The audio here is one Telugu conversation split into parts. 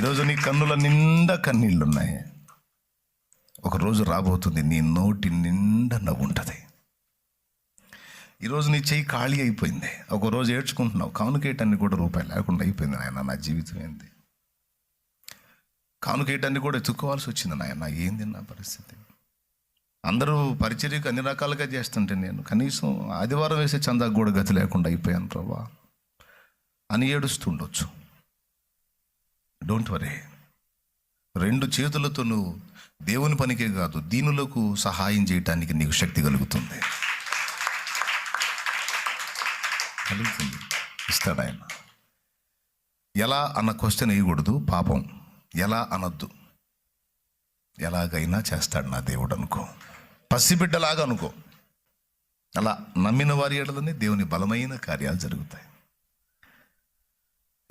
ఈరోజు నీ కన్నుల నిండా కన్నీళ్ళున్నాయి. ఒకరోజు రాబోతుంది నీ నోటి నిండా నవ్వు ఉంటుంది ఈరోజు నీ చెయ్యి ఖాళీ అయిపోయింది. ఒక రోజు ఏడ్చుకుంటున్నావు. కానుకేయటాన్ని కూడా రూపాయలు లేకుండా అయిపోయింది నాయన నా జీవితం ఏంది? కానుకేయటాన్ని కూడా ఎత్తుక్కోవాల్సి వచ్చింది నాయన ఏంది నా పరిస్థితి? అందరూ పరిచర్యకు అన్ని రకాలుగా చేస్తుంటే నేను కనీసం ఆదివారం వేసే చందాకు కూడా గతి లేకుండా అయిపోయాను ప్రభా. అని ఏడుస్తుండొచ్చు డోంట్ వరీ రెండు చేతులతో నువ్వు దేవుని పనికే కాదు దీనులకు సహాయం చేయటానికి నీకు శక్తి కలుగుతుంది. కలుగుతుంది. ఇస్తాడు ఆయన? ఎలా అన్న క్వశ్చన్ వేయకూడదు పాపం. ఎలా అనొద్దు? ఎలాగైనా చేస్తాడు నా దేవుడు అనుకో. పసిబిడ్డలాగా అనుకో. అలా నమ్మిన వారి ఎడలనే దేవుని బలమైన కార్యాలు జరుగుతాయి.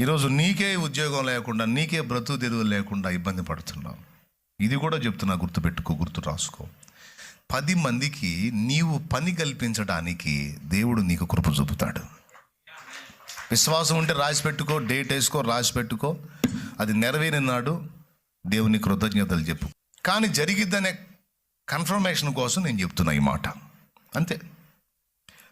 ఈరోజు నీకే ఉద్యోగం లేకుండా నీకే బ్రతుకు తెరువు లేకుండా ఇబ్బంది పడుతున్నావు. ఇది కూడా చెప్తున్నా గుర్తుపెట్టుకో గుర్తు రాసుకో. పది మందికి నీవు పని కల్పించడానికి దేవుడు నీకు కృప చూపుతాడు. విశ్వాసం ఉంటే రాసి పెట్టుకో డేట్ వేసుకో రాసి పెట్టుకో. అది నెరవేరిన నాడు దేవుని కృతజ్ఞతలు చెప్పు. కానీ జరిగిద్దనే కన్ఫర్మేషన్ కోసం నేను చెప్తున్నా ఈ మాట. అంతే.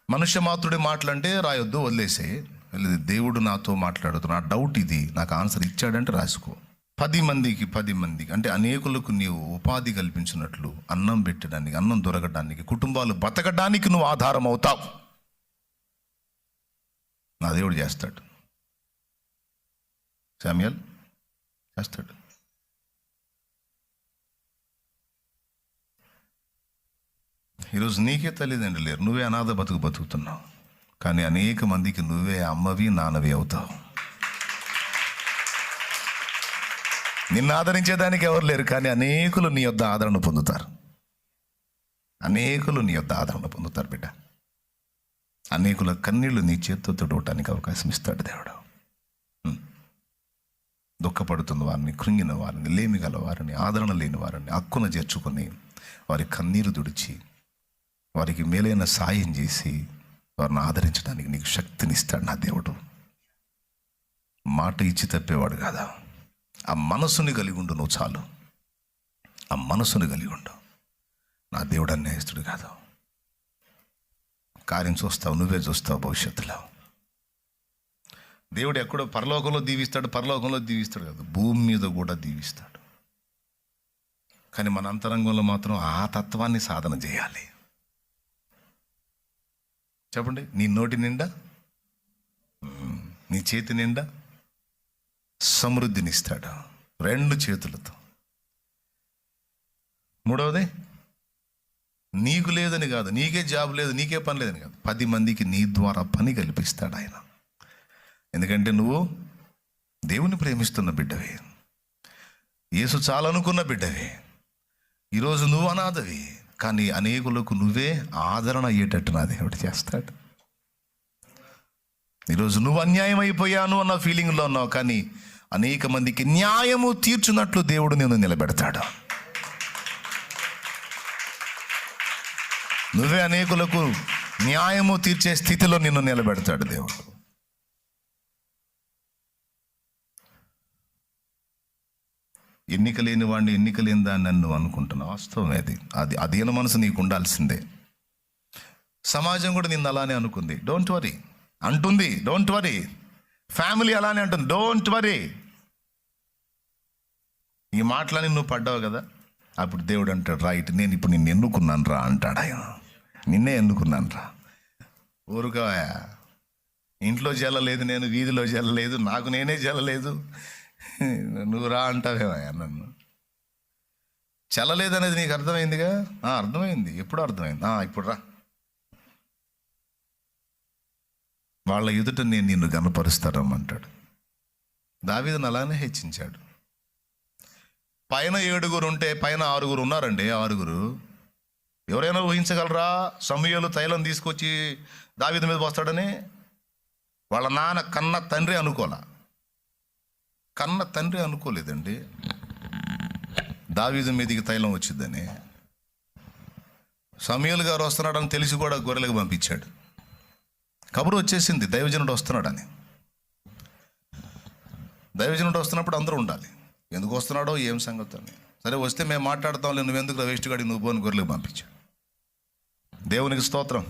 మనుష్య మాత్రుడి మాటలంటే రాయొద్దు వదిలేసే లేదు దేవుడు నాతో మాట్లాడుతున్నా నా డౌట్ ఇది నాకు ఆన్సర్ ఇచ్చాడంటే రాసుకో. పది మందికి పది మందికి అంటే అనేకులకు నీవు ఉపాధి కల్పించినట్లు అన్నం పెట్టడానికి అన్నం దొరకడానికి కుటుంబాలు బతకడానికి నువ్వు ఆధారం అవుతావు. నా దేవుడు చేస్తాడు. శామ్యల్ చేస్తాడు. ఈరోజు నీకే తల్లిదండ్రులు లేరు. నువ్వే అనాథ బతుకు బతుకుతున్నావు. కానీ అనేక మందికి నువ్వే అమ్మవి నాన్నవి అవుతావు. నిన్ను ఆదరించేదానికి ఎవరు లేరు కానీ అనేకులు నీ యొద్ద ఆదరణ పొందుతారు. అనేకులు నీ యొద్ద ఆదరణ పొందుతారు బిడ్డ. అనేకుల కన్నీళ్ళు నీ చేత్తో తుడవటానికి అవకాశం ఇస్తాడు దేవుడు. దుఃఖపడుతున్న వారిని కృంగిన వారిని లేమి గల వారిని ఆదరణ లేని వారిని హక్కున చేర్చుకొని వారి కన్నీరు తుడిచి వారికి మేలైన సాయం చేసి వారిని ఆదరించడానికి నీకు శక్తిని ఇస్తాడు నా దేవుడు. మాట ఇచ్చి తప్పేవాడు కాదా? ఆ మనసుని కలిగి ఉండు నువ్వు చాలు. ఆ మనసుని కలిగి ఉండు. నా దేవుడు అన్యాయస్తుడు కాదు. కార్యం చూస్తావు నువ్వే చూస్తావు భవిష్యత్తులో. దేవుడు ఎక్కడో పరలోకంలో దీవిస్తాడు పరలోకంలో దీవిస్తాడు కాదు భూమి మీద కూడా దీవిస్తాడు. కానీ మన అంతరంగంలో మాత్రం ఆ తత్వాన్ని సాధన చేయాలి. చెప్పండి నీ నోటి నిండా? నీ చేతి నిండా? సమృద్ధినిస్తాడు? రెండు చేతులతో. మూడవది నీకు లేదని కాదు నీకే జాబ్ లేదు నీకే పని లేదని కాదు. పది మందికి నీ ద్వారా పని కల్పిస్తాడు ఆయన. ఎందుకంటే నువ్వు దేవుని ప్రేమిస్తున్న బిడ్డవి. యేసు చాలనుకున్న బిడ్డవి. ఈరోజు నువ్వు అనాథవి. కానీ అనేకులకు నువ్వే ఆదరణ అయ్యేటట్టు నా దేవుడు చేస్తాడు. ఈరోజు నువ్వు అన్యాయం అయిపోయాను అన్న ఫీలింగ్లో ఉన్నావు కానీ అనేక మందికి న్యాయము తీర్చున్నట్లు దేవుడు నేను నిలబెడతాడు. నువ్వే అనేకులకు న్యాయము తీర్చే స్థితిలో నిన్ను నిలబెడతాడు దేవుడు. ఎన్నిక లేని వాడిని ఎన్నిక లేని దాన్ని అని నువ్వు అనుకుంటున్నావు? వాస్తవం అది అది అధీన మనసు నీకు ఉండాల్సిందే. సమాజం కూడా నిన్ను అలానే అనుకుంది. డోంట్ వరీ అంటుంది. డోంట్ వరీ ఫ్యామిలీ అలానే అంటుంది. డోంట్ వరీ ఈ మాటలని నువ్వు పడ్డావు కదా? అప్పుడు దేవుడు అంటాడు రైట్ నేను ఇప్పుడు నిన్ను ఎన్నుకున్నాను రా అంటాడు. ఆయన నిన్నే ఎన్నుకున్నాను రా. ఊరుకోయా ఇంట్లో జల్లలేదు నేను వీధిలో జల్లలేదు నాకు నేనే జల్లలేదు నువ్వు రా అంటావేమయ్యా నన్ను. చల్లలేదనేది నీకు అర్థమైందిగా? అర్థమైంది. ఎప్పుడు అర్థమైంది? ఇప్పుడు రా. వాళ్ళ ఎదుట నేను నిన్ను గనపరుస్తారమ్మంటాడు దావీదను అలానే హెచ్చించాడు. పైన ఏడుగురు ఉంటే పైన ఆరుగురు ఉన్నారండి ఆరుగురు. ఎవరైనా ఊహించగలరా? సమయాలు తైలం తీసుకొచ్చి దావీదు మీద పోస్తాడని? వాళ్ళ నాన్న కన్న తండ్రి అనుకోలే కన్న తండ్రి అనుకోలేదండి. దావీదు మీదికి తైలం వచ్చిందని. సమయలు గారు వస్తున్నాడని తెలిసి కూడా గొర్రెలకు పంపించాడు. కబురు వచ్చేసింది దైవజనుడు వస్తున్నాడని. దైవజనుడు వస్తున్నప్పుడు అందరూ ఉండాలి. ఎందుకు వస్తున్నాడో ఏం సంగతి అని. సరే వస్తే మేము మాట్లాడతాం నువ్వు ఎందుకు వేస్ట్ గాడి నువ్వు పోని గొర్రెలకు పంపించు. దేవునికి స్తోత్రం.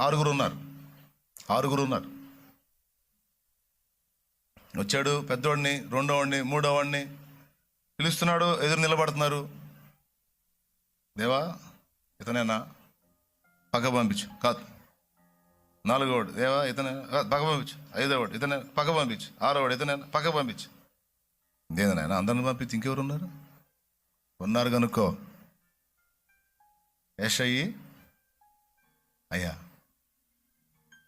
ఆరుగురు ఉన్నారు. ఆరుగురు ఉన్నారు వచ్చాడు పెద్దవాడిని రెండోవాడిని మూడోవాడిని. పిలుస్తున్నాడు ఎదురు నిలబడుతున్నారు. దేవా ఇతనేనా? పక్క పంపించు. కాదు. నాలుగోడు దేవా ఇతనే? పగ పక్క పంపించు. ఐదోవాడు. ఇతనే? పక్క పంపించు. ఆరోవాడు. ఇతనేనా పక్క పంపించు. దేదనైనా అందరిని పంపించి ఇంకెవరు ఉన్నారు ఉన్నారు కనుక్కో యశయ్యి అయ్యా.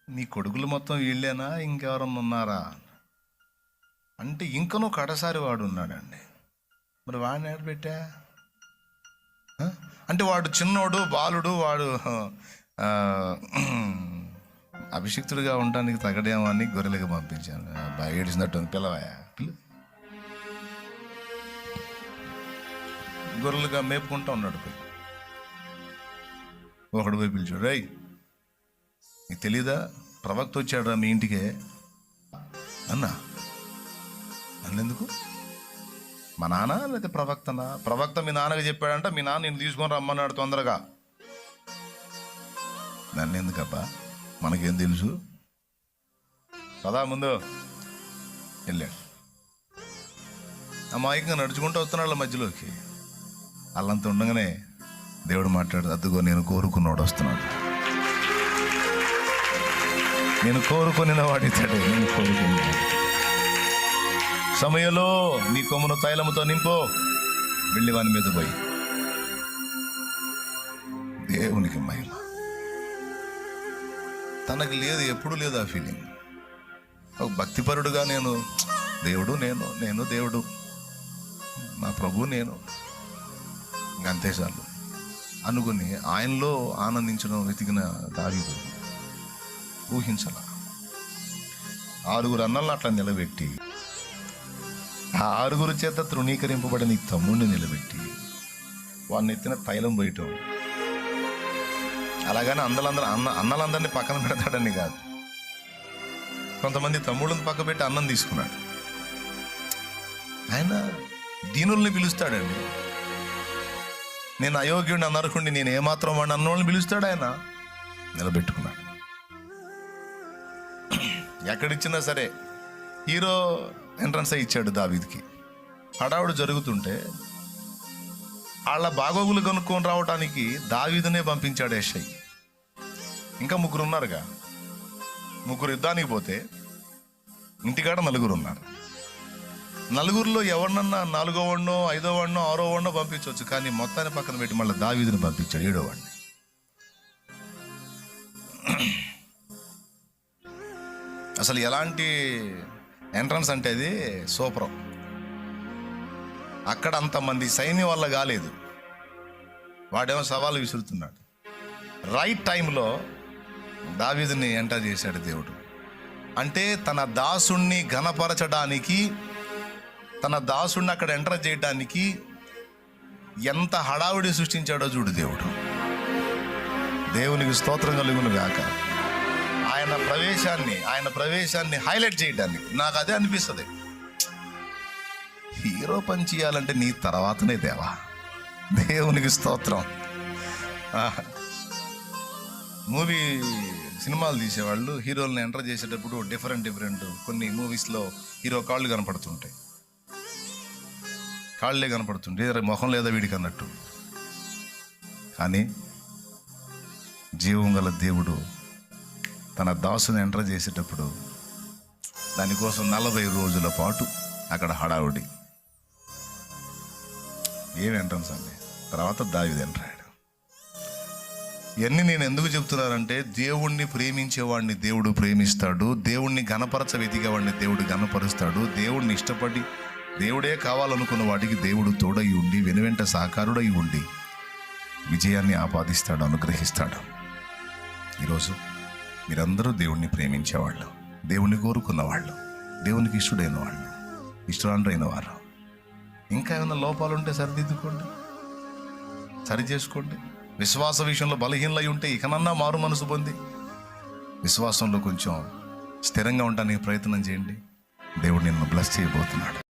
నీ కొడుకులు మొత్తం వీళ్ళేనా? ఇంకెవరన్నా ఉన్నారా? అంటే ఇంకనూ కడసారి వాడు ఉన్నాడండి మరి వాడిని ఎక్కడ పెట్టా? అంటే వాడు చిన్నోడు బాలుడు వాడు అభిషిక్తుడిగా ఉండడానికి తగడేమో అని గొర్రెలకు పంపించాను. బాగా ఏడిసినట్టు ఉంది పిల్లవాయా? పిల్ల. గొర్రెలుగా మేపుకుంటా ఉన్నాడు పోయి ఒకడు పోయి పిలిచాడు రై నీకు తెలీదా? ప్రవక్త వచ్చాడు మీ ఇంటికే. అన్నా అన్నెందుకు మా నాన్న లేకపోతే ప్రవక్తనా? ప్రవక్త మీ నాన్నకి చెప్పాడంట మీ నాన్న నేను తీసుకొని రమ్మన్నాడు తొందరగా. నన్ను ఎందుకబ్బా మనకేం తెలుసు? పదా ముందు. వెళ్ళాడు. అమాయకంగా నడుచుకుంటూ వస్తున్నాడు వాళ్ళ మధ్యలోకి. అల్లంత ఉండగానే దేవుడు మాట్లాడు అద్దుగో నేను కోరుకున్నాడు వస్తున్నాడు. నేను కోరుకుని వాడితాడు నేను కోరుకున్నాను సమయంలో నీ కొమ్మును తైలముతో నింపు వెళ్ళి వాని మీద పోయి. దేవునికి మహిమ. తనకు లేదు ఎప్పుడు లేదు ఆ ఫీలింగ్ ఒక భక్తిపరుడుగా నేను దేవుడు నేను నేను దేవుడు. నా ప్రభు నేను. ఇంకంతే చాలు. అనుకుని ఆయనలో ఆనందించడం వెతికిన దావీదు ఊహించాల. ఆరుగురు అన్నలను అట్లా నిలబెట్టి ఆ ఆరుగురు చేత తృణీకరింపబడిన ఈ తమ్ముడిని నిలబెట్టి వాడిని ఎత్తిన తైలం పోయటం అలాగని అందలందరూ అన్న అన్నలందరినీ పక్కన పెడతాడని కాదు. కొంతమంది తమ్ముళ్ళని పక్క పెట్టి అన్నం తీసుకున్నాడు. ఆయన దీనుల్ని పిలుస్తాడండి. నేను అయోగ్యుడిని అనరకుండి నేను ఏమాత్రం వాడిని అన్నోళ్ళని పిలుస్తాడు ఆయన. నిలబెట్టుకున్నాడు. ఎక్కడిచ్చినా సరే హీరో ఎంట్రన్స్ ఇచ్చాడు దావీద్కి. హడావుడు జరుగుతుంటే వాళ్ళ బాగోగులు కనుక్కొని రావడానికి దావీదునే పంపించాడు యశయ్ ఇంకా ముగ్గురు ఉన్నారుగా. ముగ్గురు యుద్ధానికి పోతే ఇంటికాడ నలుగురు ఉన్నారు. నలుగురిలో ఎవరినన్నా నాలుగో వాడినో ఐదో వాడినో ఆరో వాడినో పంపించవచ్చు కానీ మొత్తాన్ని పక్కన పెట్టి మళ్ళీ దావీదుని పంపించాడు ఏడో వాడిని అసలు ఎలాంటి ఎంట్రన్స్ అంటే అది సూపర్. అక్కడ అంతమంది సైన్యం వల్ల కాలేదు. వాడేమో సవాలు విసురుతున్నాడు. రైట్ టైంలో దావీదుని ఎంటర్ చేశాడు దేవుడు. అంటే తన దాసుణ్ణి ఘనపరచడానికి తన దాసుణ్ణి అక్కడ ఎంటర్ చేయడానికి ఎంత హడావుడి సృష్టించాడో చూడు దేవుడు. దేవునికి స్తోత్రం కలుగును గాక. ఆయన ప్రవేశాన్ని ఆయన ప్రవేశాన్ని హైలైట్ చేయడానికి నాకు అదే అనిపిస్తుంది. హీరో పని చేయాలంటే నీ తర్వాతనే దేవా. దేవునికి స్తోత్రం. మూవీ సినిమాలు తీసేవాళ్ళు హీరోలను ఎంటర్ చేసేటప్పుడు డిఫరెంట్ డిఫరెంట్ కొన్ని మూవీస్లో హీరో కాళ్ళు కనపడుతుంటాయి. కాళ్ళే కనపడుతుంటాయి. మొహం లేదా వీడికి అన్నట్టు. కానీ జీవం గల దేవుడు తన దాసుని ఎంటర్ చేసేటప్పుడు దానికోసం నలభై రోజుల పాటు అక్కడ హడావుడి. ఏం ఎంట్రన్స్ అండి? తర్వాత దావిది ఎంటర్ అయ్యాడు. ఇవన్నీ నేను ఎందుకు చెప్తున్నానంటే దేవుణ్ణి ప్రేమించేవాడిని దేవుడు ప్రేమిస్తాడు దేవుణ్ణి గణపరచ వెతికేవాడిని దేవుడు గణపరుస్తాడు దేవుణ్ణి ఇష్టపడి దేవుడే కావాలనుకున్న వాటికి దేవుడు తోడై ఉండి వెనువెంట సహకారుడై ఉండి విజయాన్ని ఆపాదిస్తాడు అనుగ్రహిస్తాడు. ఈరోజు మీరందరూ దేవుణ్ణి ప్రేమించేవాళ్ళు. దేవుణ్ణి కోరుకున్న వాళ్ళు దేవునికి ఇష్టడైన వాళ్ళు ఇష్టరాండ్రైన వారు ఇంకా ఏమైనా లోపాలు ఉంటే సరిదిద్దుకోండి. సరి చేసుకోండి విశ్వాస విషయంలో బలహీనలై ఉంటే ఇకనన్నా మారు మనసు పొంది. విశ్వాసంలో కొంచెం స్థిరంగా ఉండడానికి ప్రయత్నం చేయండి. దేవుడు నిన్ను బ్లెస్ చేయబోతున్నాడు.